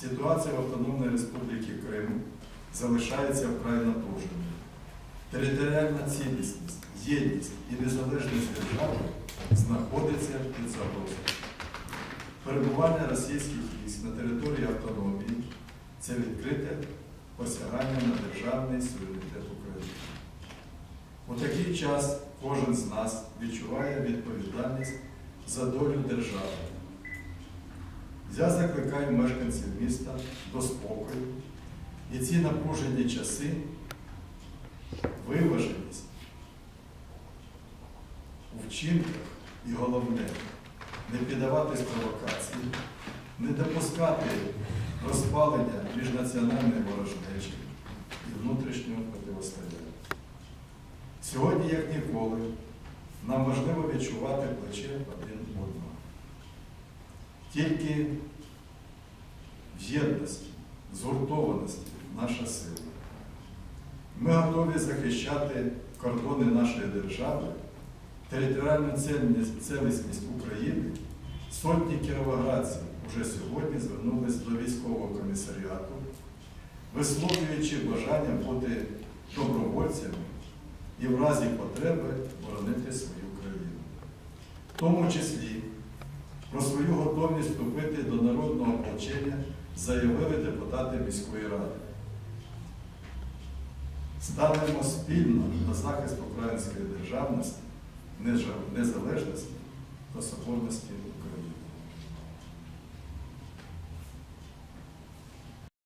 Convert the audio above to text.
Ситуація в Автономної Республіки Крим залишається вкрай напруженою. Територіальна цілісність, єдність і незалежність держави знаходиться під загрозою. Перебування російських військ на території автономії це відкрите посягання на державний суверенітет України. У такий час кожен з нас відчуває відповідальність за долю держави. Я закликаю мешканців міста до спокою і ці напружені часи, виваженість у вчинках і головне не піддаватись провокації, не допускати розпалення міжнаціональної ворожнечі і внутрішнього протистояння. Сьогодні, як ніколи, нам важливо відчувати плече. Тільки в єдності, згуртованості наша сила. Ми готові захищати кордони нашої держави, територіальну цілісність- України. Сотні кіровоградців уже сьогодні звернулись до військового комісаріату, висловлюючи бажання бути добровольцями і в разі потреби боронити свою країну. В тому числі про свою готовність вступити до народного ополчення заявили депутати міської ради. Станемо спільно на захист української державності, незалежності та соборності України.